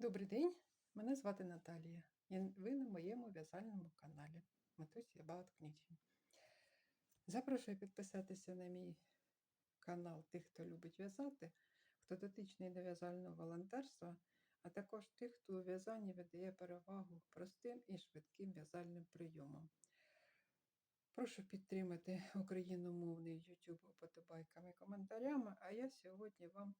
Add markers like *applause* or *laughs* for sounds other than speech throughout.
Добрий день, мене звати Наталія. І ви на моєму в'язальному каналі Матусі Knitting. Запрошую підписатися на мій канал тих, хто любить в'язати, хто дотичний до в'язального волонтерства, а також тих, хто у в'язанні видає перевагу простим і швидким в'язальним прийомам. Прошу підтримати україномовний YouTube подобайками і коментарями, а я сьогодні вам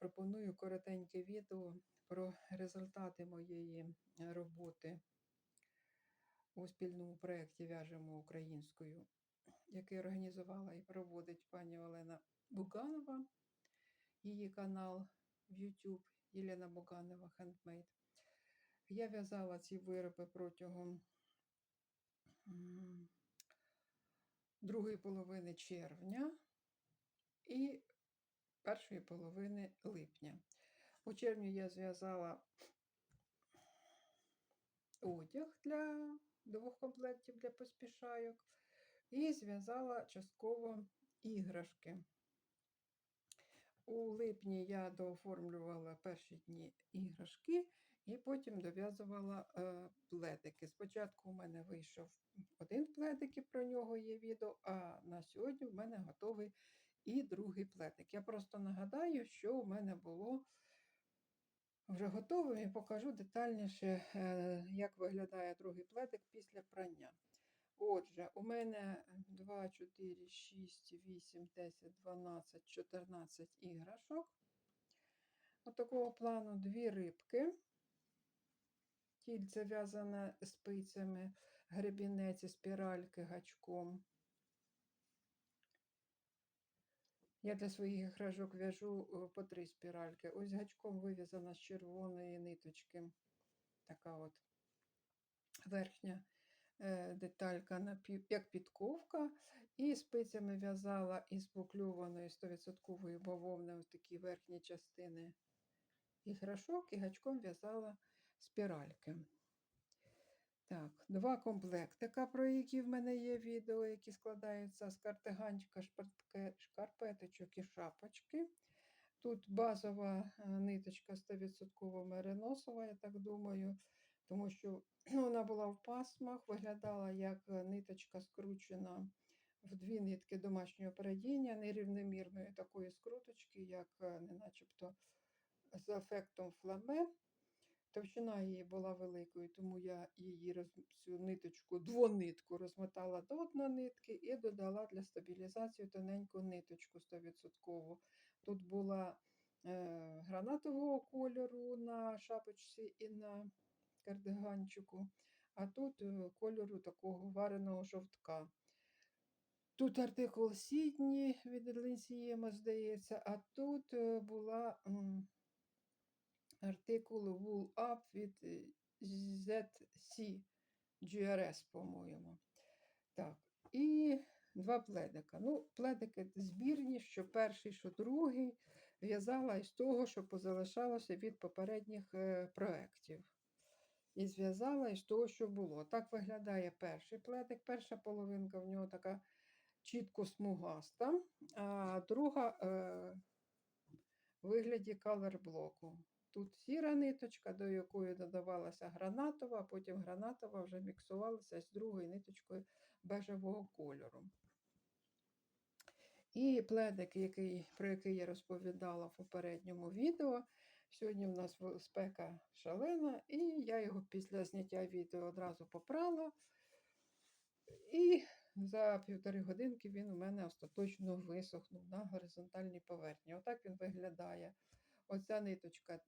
пропоную коротеньке відео про результати моєї е, роботи у спільному проєкті В'яжемо українською, який організувала і проводить пані Олена Буганова, її канал в YouTube Єлена Буганова Handmade. Я в'язала ці вироби протягом другої половини червня і першої половини липня. У червні я зв'язала одяг для двох комплектів для поспішайок і зв'язала частково іграшки. У липні я дооформлювала перші дні іграшки і потім дов'язувала е, пледики. Спочатку у мене вийшов один пледик, і про нього є відео, а на сьогодні в мене готовий і другий пледик. Я просто нагадаю, що у мене було вже готовим і покажу детальніше, е, як виглядає другий пледик після прання. Отже, у мене 2, 4, 6, 8, 10, 12, 14 іграшок. От такого плану дві рибки. Кільце в'язане спицями, гребінець, спіральки гачком. Я для своїх іграшок в'яжу е, по три спіральки. Ось гачком вив'язана з червоної ниточки. Така от верхня е, деталька, як підковка. І спицями в'язала із букльованої 100% бавовни ось такі верхні частини іграшок, і гачком в'язала спіральки. Так, два комплектика, про які в мене є відео, які складаються з картиганчика, шкарпеточок і шапочки. Тут базова е, ниточка 100% мериносова, я так думаю, тому що *clears throat* вона була в пасмах, виглядала як е, ниточка скручена в дві нитки домашнього передіння, нерівномірної такої скруточки, як е, не начебто з ефектом фламе. Товщина її була великою, тому я її роз... цю ниточку, двонитку розмотала до одної нитки і додала для стабілізації тоненьку ниточку 100%. Тут була е, гранатового кольору на шапочці і на кардиганчику, а тут е, кольору такого вареного жовтка. Тут артикул Сідні від Лінсієма, здається, а тут е, була. м, артикул Wool Up від е, ZC GRS, по-моєму. Так, і два пледика. Ну, пледики збірні, що перший, що другий. В'язала із того, що позалишалося від попередніх е, проєктів. І зв'язала із того, що було. Так виглядає перший пледик. Перша половинка в нього така чітко смугаста, а друга е, вигляді калер-блоку. Тут сіра ниточка, до якої додавалася гранатова, а потім гранатова вже міксувалася з другою ниточкою бежевого кольору. І пледик, який, про який я розповідала в попередньому відео. Сьогодні в нас спека шалена, і я його після зняття відео одразу попрала. І за півтори годинки він у мене остаточно висохнув на горизонтальній поверхні. Отак він виглядає. Оця ниточка е,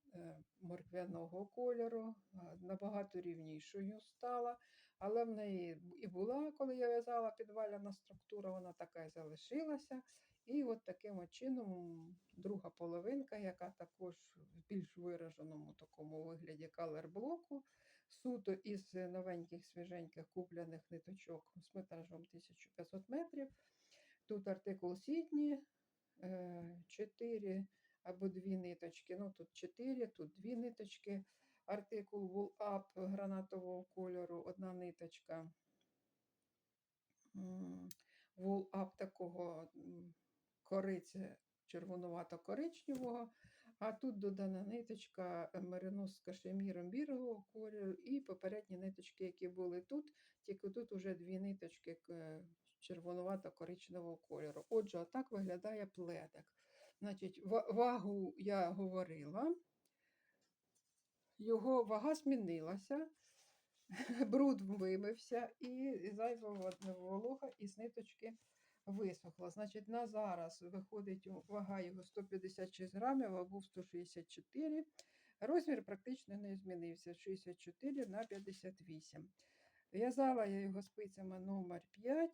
морквяного кольору, е, набагато рівнішою стала, але в неї і була, коли я в'язала підваляна структура, вона така і залишилася. І от таким чином друга половинка, яка також в більш вираженому такому вигляді калер-блоку, суто із новеньких свіженьких купляних ниточок з метражом 1500 метрів. Тут артикул Сідні, 4 або дві ниточки. Ну, тут 4, тут дві ниточки. Артикул Wool Up гранатового кольору, одна ниточка. М, Wool Up такого м, кориці червонувато-коричневого, А тут додана ниточка е, меринос з кашеміром бірого кольору і попередні ниточки, які були тут, тільки тут уже дві ниточки червонувато-коричневого кольору. Отже, отак виглядає пледик. Значить, вагу я говорила, його вага змінилася, *laughs* бруд вимився і зайва волога із ниточки висохла. Значить, на зараз виходить вага його 156 грамів, а був 164. Розмір практично не змінився 64 на 58. В'язала я його спицями номер 5.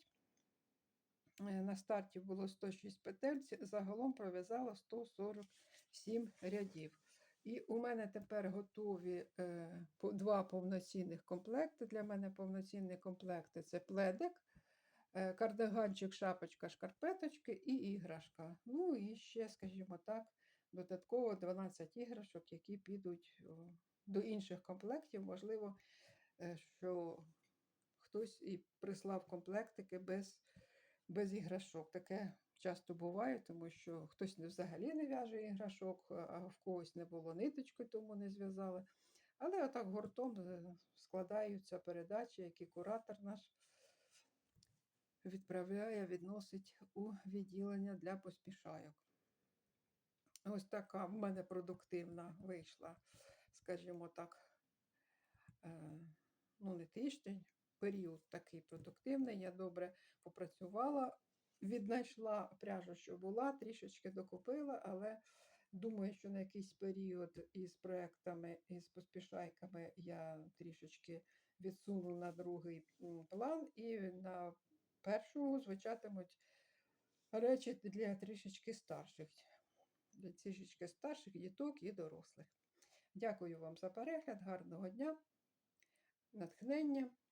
Е, На старті було 106 петель, загалом пров'язала 147 рядів. І у мене тепер готові е, два повноцінних комплекти. Для мене повноцінні комплекти це пледик, е, кардиганчик, шапочка, шкарпеточки і іграшка. Ну і ще, скажімо так, додатково 12 іграшок, які підуть до інших комплектів. Можливо, е, що хтось і прислав комплектики без, без іграшок. Таке часто буває, тому що хтось взагалі не в'яже іграшок, а в когось не було ниточки, тому не зв'язали. Але отак гуртом е, складаються передачі, які куратор наш відправляє, відносить у відділення для поспішайок. Ось така в мене продуктивна вийшла, скажімо так, е, ну не тиждень, період такий продуктивний. Я добре попрацювала, віднайшла пряжу, що була, трішечки докупила, але думаю, що на якийсь період із проектами, із поспішайками я трішечки відсуну на другий план, і на першому звучатимуть речі для трішечки старших, для трішечки старших діток і дорослих. Дякую вам за перегляд, гарного дня, натхнення.